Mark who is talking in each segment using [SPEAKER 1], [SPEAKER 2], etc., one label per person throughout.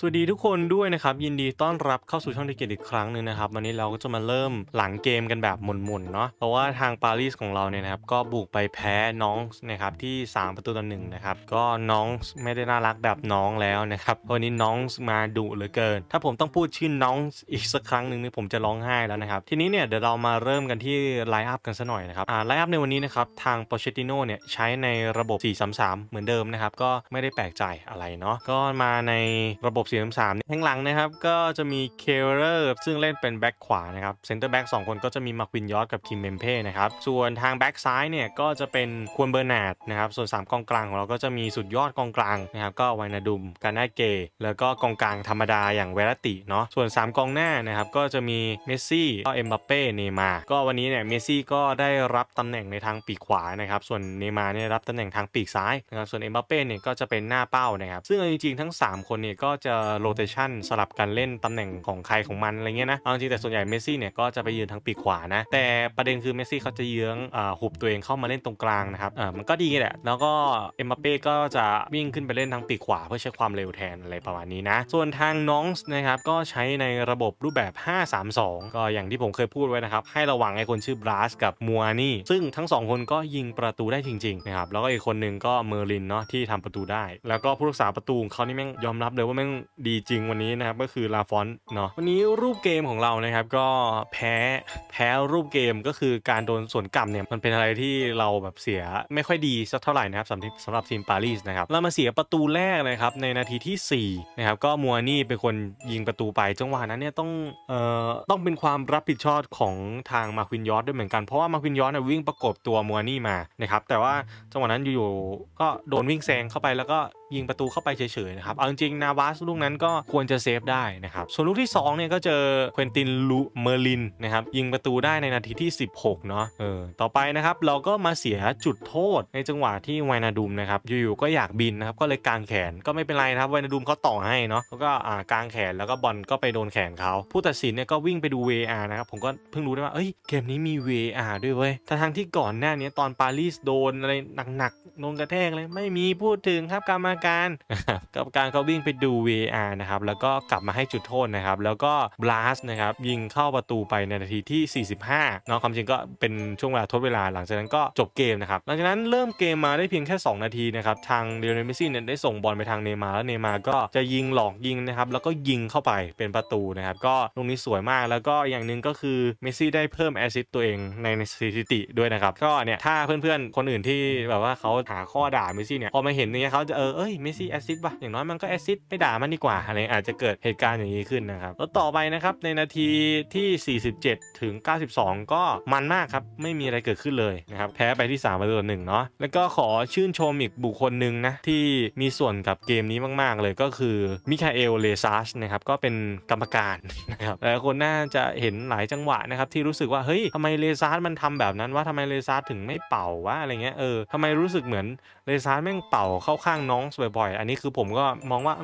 [SPEAKER 1] สวัสดีทุกคนด้วยนะครับ ยินดีต้อนรับเข้าสู่ช่องเดเกตอีกครั้งหนึ่งนะครับ วันนี้เราก็จะมาเริ่มหลังเกมกันแบบหมุนๆเนาะเพราะว่าทางปารีสของเราเนี่ยนะครับ ก็บุกไปแพ้น้องนะครับที่ 3 ประตูต่อหนึ่งนะครับ ก็น้องไม่ได้น่ารักแบบน้องแล้วนะครับวันนี้น้องมาดุเหลือเกิน ถ้าผมต้องพูดชื่อน้องอีกสักครั้งหนึ่งนี่ผมจะร้องไห้แล้วนะครับ ทีนี้เนี่ยเดี๋ยวเรามาเริ่มกันที่ไลน์อัพกันซะหน่อยนะครับอ่าไลน์อัพในวันนี้นะครับทางโปเชติโนเนี่ยใช้ในระบบ 4-3-3 เหมือนเดิมนะครับก็ไม่ได้แปลกใจอะไรเนาะก็มาในระบบ4-3-3เนี่ยข้างหลังนะครับก็จะมีเคเลอร์ซึ่งเล่นเป็นแบ็คขวานะครับเซนเตอร์แบ็คสองคนก็จะมีมาควินยอสกับคิมเมมเป้นะครับส่วนทางแบ็คซ้ายเนี่ยก็จะเป็นควรเบอร์นาดนะครับส่วน 3 กองกลางของเราก็จะมีสุดยอดกองกลางนะครับก็ไวนาดุมกานาเกแล้วก็กองกลางธรรมดาอย่างเวรติเนาะส่วน 3 กองหน้านะครับก็จะมีเมสซี่ก็เอ็มบัปเป้เนย์มาก็วันนี้เนี่ยเมสซี่ก็ได้รับตำแหน่งในทางปีกขวานะครับส่วนเนย์มาเนี่ยรับตำแหน่งทางปีกซ้ายนะครับส่วนเอ็มบัปเป้เนี่ยก็จะเป็นหน้าเป้านะครับซึ่งจริงๆทั้ง 3 คนเนี่ยก็จะโรเตชันสลับกันเล่นตำแหน่งของใครของมันอะไรเงี้ยนะเอาจริงแต่ส่วนใหญ่เมสซี่เนี่ยก็จะไปยืนทางปีกขวานะ แต่ประเด็นคือเมสซี่เขาจะเยื้องอ่าหุบตัวเองเข้ามาเล่นตรงกลางนะครับอ่ามันก็ดีแหละแล้วก็เอ็มบัปเป้ก็จะวิ่งขึ้นไปเล่นทางปีกขวาเพื่อใช้ความเร็วแทนอะไรประมาณนี้นะ ส่วนทางน้องนะครับก็ใช้ในระบบรูปแบบ 5-3-2 ก็อย่างที่ผมเคยพูดไว้นะครับ ให้ระวังไอ้คนชื่อบราสกับมัวนี่ ซึ่งทั้งสองคนก็ยิงประตูได้จริงๆนะครับแล้วก็อีกคนหนึ่งก็เมอร์ลินเนาะที่ทำประตูได้ แล้วก็ผู้รักษาประตูของเขานี่แม่งยอมรับเลยว่าแม่งดีจริงวันนี้นะครับก็คือลาฟอนเนาะวันนี้รูปเกมของเรานะครับก็แพ้แพ้รูปเกมก็คือการโดนสวนกลับเนี่ยมันเป็นอะไรที่เราแบบเสียไม่ค่อยดีสักเท่าไหร่นะครับสำหรับสำหรับทีมปารีสนะครับเรามาเสียประตูแรกเลยครับในนาทีที่4นะครับก็มัวนี่เป็นคนยิงประตูไปจังหวะนั้นเนี่ยต้องเอ่อต้องเป็นความรับผิดชอบของทางมาควินยอสด้วยเหมือนกันเพราะว่ามาควินยอสเนี่ยวิ่งประกบตัวมัวนี่มานะครับแต่ว่าจังหวะนั้นอยู่ๆก็โดนวิ่งแซงเข้าไปแล้วก็ ยิงประตูเข้าไปเฉยๆนะครับ เอาจริงๆนาวาสลูกนั้นก็ควรจะเซฟได้นะครับ ส่วนลูกที่2เนี่ยก็เจอเควินตินลูเมอร์ลินนะครับยิงประตูได้ในนาทีที่ 16 เนาะเออต่อไปนะครับเราก็มาเสียจุดโทษในจังหวะที่ไวนาดุมนะครับอยู่ๆก็อยากบินนะครับก็เลยกางแขนก็ไม่เป็นไรนะครับไวนาดุมเขาต่อให้เนาะแล้วก็อ่ากางแขนแล้วก็บอลก็ไปโดนแขนเขาผู้ตัดสินเนี่ยก็วิ่งไปดู VAR นะครับผมก็เพิ่งรู้ได้ว่าเอ้ยเกมนี้มี VAR ด้วยเว้ยแต่ทางที่ก่อนหน้านี้ตอนปารีสโดนอะไรหนักๆโดนกระแทกเลยไม่มีพูดถึงครับกรรมการกรรมการก็วิ่งไปดู VAR นะครับแล้วก็กลับมาให้จุดโทษนะครับแล้วก็บลัสนะครับยิงเข้าประตูไปในนาทีที่ 45เนาะความจริงก็เป็นช่วงเวลาทดเวลาหลังจากนั้นก็จบเกมนะครับหลังจากนั้นเริ่มเกมมาได้เพียงแค่ 2 นาทีนะครับทางเดลเนเมซี่เนี่ยได้ส่งบอลไปทางเนมาร์แล้วเนมาร์ก็จะยิงหลอกยิงนะครับแล้วก็ยิงเข้าไปเป็นประตูนะครับก็ตรงนี้สวยมากแล้วก็อย่างหนึ่งก็คือเมซี่ได้เพิ่มแอซิสต์ตัวเองในสถิติด้วยนะครับก็เนี่ยถ้าเพื่อนๆคนอื่นที่แบบว่าเขาหาข้อด่าเมซี่เนี่ยพอมาเห็นอย่างเงี้ยเขาจะเออเอ้้ยเมสซี่แอสซิสต์ป่ะอย่างน้อยมันก็แอสซิสต์ไม่ด่ามันดีกว่าอะไรอาจจะเกิดเหตุการณ์อย่างนี้ขึ้นนะครับแล้วต่อไปนะครับในนาทีที่ 47 ถึง 92 ก็มันมากครับไม่มีอะไรเกิดขึ้นเลยนะครับแพ้ไปที่3ประตูต่อหนึ่งเนาะแล้วก็ขอชื่นชมอีกบุคคลหนึ่งนะที่มีส่วนกับเกมนี้มาก ๆ เลยก็คือมิคาเอลเลซาชนะครับก็เป็นกรรมการนะครับหลายคนน่าจะเห็นหลายจังหวะนะครับที่รู้สึกว่าเฮ้ยทำไมเลซาร์มันทำแบบนั้นว่าทำไมเลซาร์ถึงไม่เป่าวะอะไรเงี้ยเออทำไมรู้สึกเหมือน เลซารแม่งเป่าเข้าข้างน้องบ่อยๆ อันนี้คือผมก็มองว่า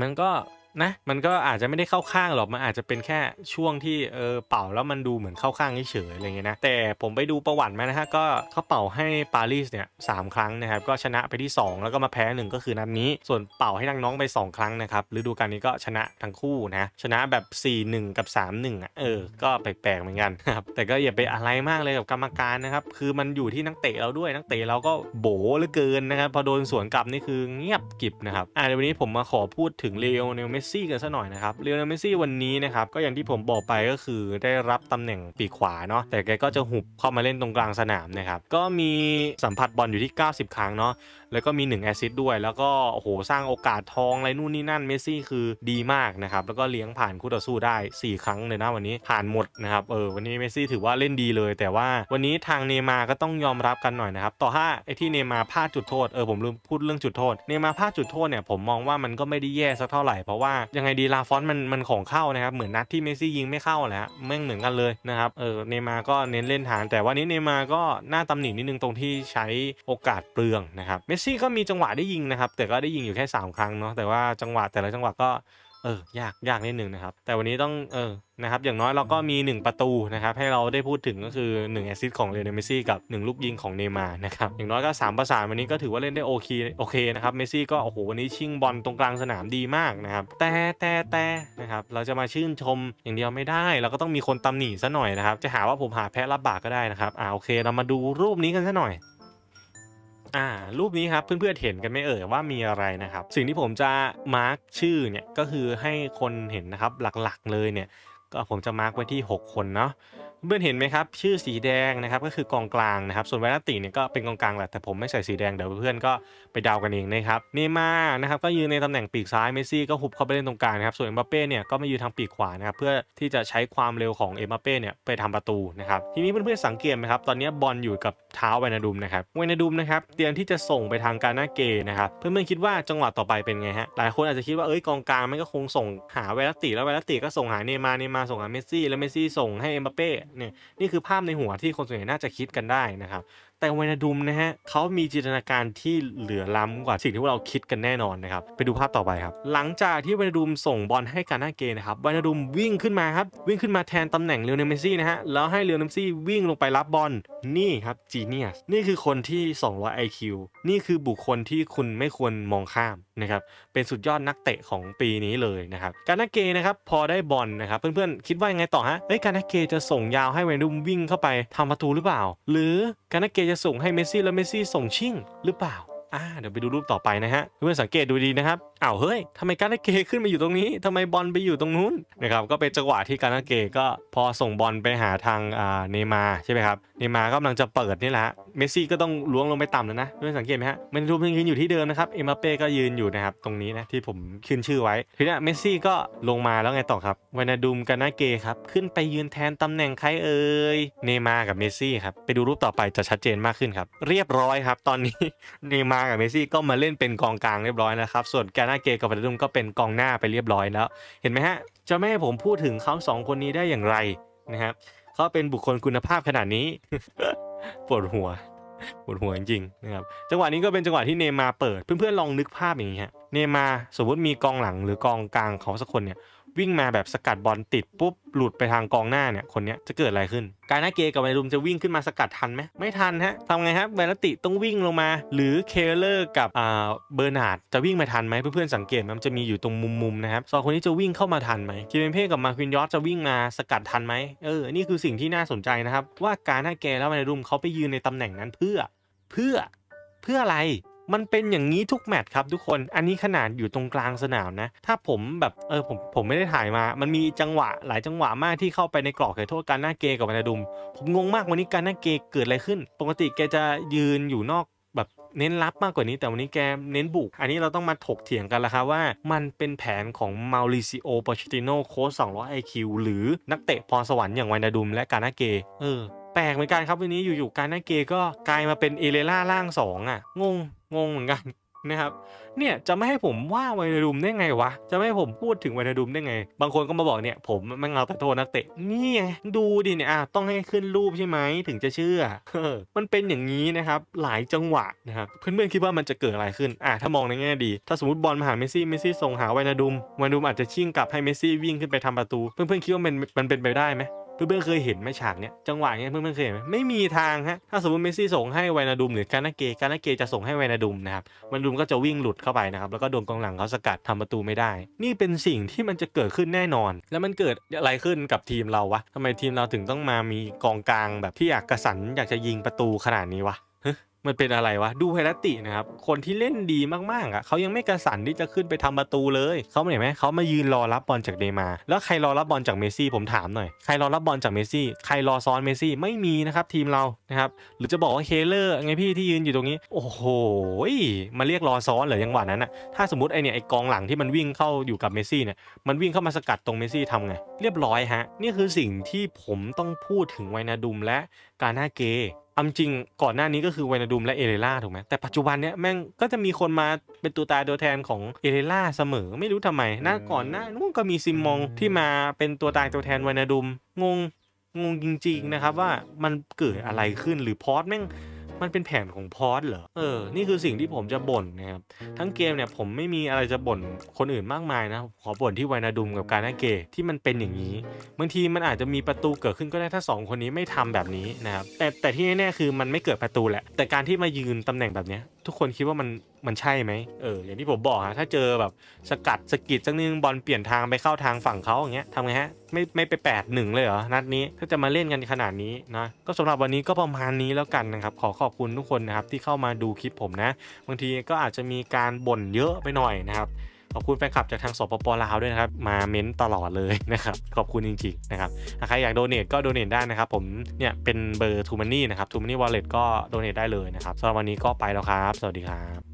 [SPEAKER 1] มันก็ นะมันก็อาจจะไม่ได้เข้าข้างหรอกมันอาจจะเป็นแค่ช่วงที่เออเป่าแล้วมันดูเหมือนเข้าข้างเฉยๆอะไรเงี้ยนะแต่ผมไปดูประวัติมานะฮะก็เขาเป่าให้ปารีสเนี่ยสามครั้งนะครับก็ชนะไปที่ 2 แล้วก็มาแพ้หนึ่งก็คือนัดนี้ ส่วนเป่าให้น้องๆไป 2 ครั้งนะครับฤดูกาลนี้ก็ชนะทั้งคู่นะชนะแบบ 4-1 กับ 3-1อะเออก็แปลกๆเหมือนกันครับแต่ก็อย่าไปอะไรมากเลยกับกรรมการนะครับคือมันอยู่ที่นักเตะเราด้วยนักเตะเราก็โบเหลือเกินนะครับพอโดนสวนกลับนี่คือเงียบกิบนะครับอ่าในวันนี้ผมมาขอพูดถึงเลโอเนลเมสซี่กันซะหน่อยนะครับเลโอนลเมสซี่วันนี้นะครับก็อย่างที่ผมบอกไปก็คือได้รับตำแหน่งปีกขวาเนาะแต่แกก็จะหุบเข้ามาเล่นตรงกลางสนามนะครับก็มีสัมผัสบอลอยู่ที่ 90 ครั้งเนาะ แล้วก็มี 1 แอซิสต์ด้วย แล้วก็โอ้โหสร้างโอกาสทองอะไรนู่นนี่นั่นเมสซี่คือดีมากนะครับแล้วก็เลี้ยงผ่านคู่ต่อสู้ได้ 4 ครั้งเลยนะวันนี้ผ่านหมดนะครับเออวันนี้เมสซี่ถือว่าเล่นดีเลย แต่ว่าวันนี้ทางเนย์มาก็ต้องยอมรับกันหน่อยนะครับต่อถ้าไอ้ที่เนย์มาพลาดจุดโทษเออผมลืมพูดเรื่องจุดโทษเนย์มาพลาดจุดโทษเนี่ยผมมองว่ามันก็ไม่ได้แย่สักเท่าไหร่เพราะว่ายังไงดีลาฟอนมันมันของเข้านะครับเหมือนนัดที่เมสซี่ยิงไม่เข้าแหละแม่งเหมือนกันเลยนะครับเออเนย์มาก็เน้นเล่นฐาน แต่วันนี้เนมาก็น่าตำหนินิดนึงตรงที่ใช้โอกาสเปลืองนะครับเมสซี่ก็มีจังหวะได้ยิงนะครับ แต่ก็ได้ยิงอยู่แค่ 3 ครั้งเนาะแต่ว่าจังหวะแต่ละจังหวะก็เออยากยากนิดนึงนะครับ แต่วันนี้ต้องเออนะครับอย่างน้อยเราก็มี 1 ประตูนะครับให้เราได้พูดถึงก็คือ1แอซิสของเลโอเนเมซี่กับ 1 ลูกยิงของเนย์มาร์นะครับอย่างน้อยก็ 3 ประสานวันนี้ก็ถือว่าเล่นได้โอเคโอเคนะครับเมซี่ก็โอ้โหวันนี้ชิงบอลตรงกลางสนามดีมากนะครับแต่แต่แต่นะครับเราจะมาชื่นชมอย่างเดียวไม่ได้เราก็ต้องมีคนตำหนิซะหน่อยนะครับจะหาว่าผมหาแพ้รับบากก็ได้นะครับอ่าโอเค เรามาดูรูปนี้กันซะหน่อย อ่ารูปนี้ครับเพื่อนๆเห็นกันไม่เอ่ยว่ามีอะไรนะครับ สิ่งที่ผมจะมาร์กชื่อเนี่ยก็คือให้คนเห็นนะครับหลักๆเลยเนี่ยก็ผมจะมาร์กไว้ที่ 6 คนเนาะ เพื่อนเห็นไหมครับชื่อสีแดงนะครับก็คือกองกลางนะครับส่วนไวรัติเนี่ยก็เป็นกองกลางแหละแต่ผมไม่ใส่สีแดงเดี๋ยวเพื่อนก็ไปเดากันเองนะครับเนย์มานะครับก็ยืนในตำแหน่งปีกซ้ายเมสซี่ก็หุบเข้าไปเล่นตรงกลางนะครับส่วนเอ็มบัปเป้เนี่ยก็มายืนทางปีกขวานะครับเพื่อที่จะใช้ความเร็วของเอ็มบัปเป้เนี่ยไปทำประตูนะครับทีนี้เพื่อนๆสังเกตไหมครับตอนนี้บอลอยู่กับเท้าไวนาดุมนะครับไวนาดุมนะครับเตรียมที่จะส่งไปทางการนาเกนะครับเพื่อนๆคิดว่าจังหวะต่อไปเป็นไงฮะหลายคนอาจจะคิดว่าเอ้ยกองกลางมันก็คงส่งหาไวรัติแล้วไวรัติก็ส่งหาเนย์มาเนย์มาส่งหาเมสซี่แล้วเมสซี่ส่งให้เอ็มบัปเป้เนี่ยนี่คือภาพในหัวที่คนส่วนใหญ่น่าจะคิดกันได้นะครับ แต่ไวนาดุมนะฮะเขามีจินตนาการที่เหลือล้ำกว่าสิ่งที่พวกเราคิดกันแน่นอนนะครับไปดูภาพต่อไปครับ หลังจากที่ไวนาดุมส่งบอลให้การนาเกนะครับไวนาดุมวิ่งขึ้นมาครับวิ่งขึ้นมาแทนตำแหน่งเลโอเนมซี่นะฮะแล้วให้เลโอเนมซี่วิ่งลงไปรับบอลนี่ครับจีเนียสนี่คือคนที่ 200 IQ นี่คือบุคคลที่คุณไม่ควรมองข้ามนะครับเป็นสุดยอดนักเตะของปีนี้เลยนะครับการนาเกนะครับพอได้บอลนะครับเพื่อนๆคิดว่ายังไงต่อฮะเอ้ยการนาเกจะส่งยาวให้ไวนาดุมวิ่งเข้าไปทำประตูหรือเปล่า หรือการนาเกจะส่งให้เมสซี่แล้วเมสซี่ส่งชิ่งหรือเปล่า อ่าเดี๋ยวไปดูรูปต่อไปนะฮะเพื่อนสังเกตดูดีนะครับอ้าวเฮ้ยทำไมการนาเกขึ้นมาอยู่ตรงนี้ทำไมบอลไปอยู่ตรงนู้นนะครับก็เป็นจังหวะที่การนาเกก็พอส่งบอลไปหาทางอ่าเนมาใช่ไหมครับเนมาก็กำลังจะเปิดนี่แหละเมสซี่ก็ต้องล้วงลงไปต่ำแล้วนะเพื่อนสังเกตไหมฮะมันรูปยังยืนอยู่ที่เดิมนะครับเอ็มบัปเป้ก็ยืนอยู่นะครับตรงนี้นะที่ผมขึ้นชื่อไว้ทีนี้เมสซี่ก็ลงมาแล้วไงต่อครับวานาดุมการนาเกครับขึ้นไปยืนแทนตำแหน่งใครเอ่ยเนมากับเมสซี่ครับไปดูรูปต่อไปจะชัดเจนมากขึ้นครับเรียบร้อยครับตอนนี้เนมาร์กับเมซี่ก็มาเล่นเป็นกองกลางเรียบร้อยนะครับ ส่วนการนาเกกับวานาดุมก็เป็นกองหน้าไปเรียบร้อยแล้ว เห็นไหมฮะจะไม่ให้ผมพูดถึงเขาสองคนนี้ได้อย่างไรนะครับเขาเป็นบุคคลคุณภาพขนาดนี้ปวดหัวปวดหัวจริงๆนะครับจังหวะนี้ก็เป็นจังหวะที่เนมาเปิด เพื่อนๆลองนึกภาพอย่างนี้ฮะเนมาสมมติมีกองหลังหรือกองกลางเขาสักคนเนี่ย วิ่งมาแบบสกัดบอลติดปุ๊บหลุดไปทางกองหน้าเนี่ยคนนี้จะเกิดอะไรขึ้น การนาเกกับไวรุมจะวิ่งขึ้นมาสกัดทันไหมไม่ทันฮะทำไงครับไวรติต้องวิ่งลงมา หรือเคเลอร์กับอ่าเบอร์นาร์ดจะวิ่งมาทันไหมเพื่อนๆสังเกตไหมมันจะมีอยู่ตรงมุมๆนะครับสองคนนี้จะวิ่งเข้ามาทันไหมคิเมนเพ่กับมาควินยอสจะวิ่งมาสกัดทันไหมเออนี่คือสิ่งที่น่าสนใจนะครับว่าการนาเกและไวรุมเขาไปยืนในตำแหน่งนั้นเพื่อ เพื่อเพื่ออะไร มันเป็นอย่างนี้ทุกแมตช์ครับทุกคน อันนี้ขนาดอยู่ตรงกลางสนามนะ ถ้าผมแบบเออผมผมไม่ได้ถ่ายมา มันมีจังหวะหลายจังหวะมากที่เข้าไปในกรอบเขตโทษการหน้าเกกับวรรณดุม ผมงงมากวันนี้การหน้าเกเกิดอะไรขึ้น ปกติแกจะยืนอยู่นอกแบบเน้นรับมากกว่านี้แต่วันนี้แกเน้นบุก อันนี้เราต้องมาถกเถียงกันแล้วครับว่ามันเป็นแผนของมาริซิโอปอชติโนโค้ช200 IQ หรือนักเตะพรสวรรค์อย่างวรรณดุมและการนาเก เออ แปลกเหมือนกันครับวันนี้อยู่ๆการหน้าเกก็กลายมาเป็นเอเลล่าร่างสองอะ งงงงเหมือนกันนะครับเนี่ยจะไม่ให้ผมว่าไวนาดุมได้ไงวะ จะไม่ให้ผมพูดถึงไวนาดุมได้ไง บางคนก็มาบอกเนี่ยผมมันเอาแต่โทษนักเตะ นี่ไงดูดิเนี่ยอะต้องให้ขึ้นรูปใช่ไหมถึงจะเชื่อ มันเป็นอย่างนี้นะครับหลายจังหวะนะครับเพื่อนๆคิดว่ามันจะเกิดอะไรขึ้นอะถ้ามองในแง่ดี ถ้าสมมติบอลมาหาเมสซี่เมสซี่ส่งหาไวนาดุมไวนาดุมอาจจะชิ่งกลับให้เมสซี่วิ่งขึ้นไปทำประตู เพื่อนๆคิดว่ามันมันเป็นไปได้ไหม เพื่อนๆเคยเห็นไหมฉากเนี้ยจังหวะเนี้ยเพื่อนๆเคยเห็นไหมไม่มีทางฮะถ้าสมมติเมสซี่ส่งให้ไวนาดุมหรือการนาเกการนาเกจะส่งให้ไวนาดุมนะครับไวนาดุมก็จะวิ่งหลุดเข้าไปนะครับแล้วก็โดนกองหลังเขาสกัดทำประตูไม่ได้ นี่เป็นสิ่งที่มันจะเกิดขึ้นแน่นอน แล้วมันเกิดอะไรขึ้นกับทีมเราวะทำไมทีมเราถึงต้องมามีกองกลางแบบที่อยากกระสันอยากจะยิงประตูขนาดนี้วะ มันเป็นอะไรวะ ดูไฮรัตตินะครับ คนที่เล่นดีมากๆอะเขายังไม่กระสันที่จะขึ้นไปทำประตูเลย เขาเห็นไหมเขามายืนรอรับบอลจากเดมา แล้วใครรอรับบอลจากเมซี่ผมถามหน่อย ใครรอรับบอลจากเมซี่ ใครรอซ้อนเมซี่ ไม่มีนะครับทีมเรา นะครับ หรือจะบอกว่าเคเลอร์ไงพี่ที่ยืนอยู่ตรงนี้ โอ้โห มาเรียกรอซ้อนเหรอยังหวะนั้นอะ ถ้าสมมติไอเนี่ยไอกองหลังที่มันวิ่งเข้าอยู่กับเมซี่เนี่ย มันวิ่งเข้ามาสกัดตรงเมซี่ทำไง เรียบร้อยฮะ นี่คือสิ่งที่ผมต้องพูดถึงไวนาดุมและการนาเก เอาจริงก่อนหน้านี้ก็คือไวนาดุมและเอเลล่าถูกไหมแต่ปัจจุบันเนี้ยแม่งก็จะมีคนมาเป็นตัวตายตัวแทนของเอเลล่าเสมอไม่รู้ทำไมหน้าก่อนหน้านู้นก็มีซิมมองที่มาเป็นตัวตายตัวแทนไวนาดุมงงงงจริง ๆ นะครับว่ามันเกิดอะไรขึ้นหรือพอสแม่ง มันเป็นแผนของพอสเหรอ เออ นี่คือสิ่งที่ผมจะบ่นนะครับ ทั้งเกมเนี่ยผมไม่มีอะไรจะบ่นคนอื่นมากมายนะ ขอบ่นที่ไวนาดุมกับการนาเกะที่มันเป็นอย่างนี้ บางทีมันอาจจะมีประตูเกิดขึ้นก็ได้ถ้าสองคนนี้ไม่ทำแบบนี้นะครับ แต่แต่ที่แน่ๆคือมันไม่เกิดประตูแหละ แต่การที่มายืนตำแหน่งแบบนี้ทุกคนคิดว่ามันมันใช่ไหมเอออย่างที่ผมบอกฮะถ้าเจอแบบสกัดสกิดสักนึงบอลเปลี่ยนทางไปเข้าทางฝั่งเขาอย่างเงี้ยทำไงฮะไม่ไม่ไปแปดหนึ่งเลยเหรอนัดนี้ถ้าจะมาเล่นกันขนาดนี้นะก็สำหรับวันนี้ก็ประมาณนี้แล้วกันนะครับขอขอบคุณทุกคนนะครับที่เข้ามาดูคลิปผมนะ บางทีก็อาจจะมีการบ่นเยอะไปหน่อยนะครับขอบคุณแฟนคลับจากทางสปปลาวด้วยนะครับ มาเม้นตลอดเลยนะครับ ขอบคุณจริงๆนะครับใครอยากโดเน a ก็โดเน a ได้นะครับ ผมเนี่ยเป็นเบอร์ทูมันนี่นะครับทูมันนี่วอลเล็ตก็โดเน a ได้เลยนะครับสำหรับวันนี้ก็ไปแล้วครับ สวัสดีครับ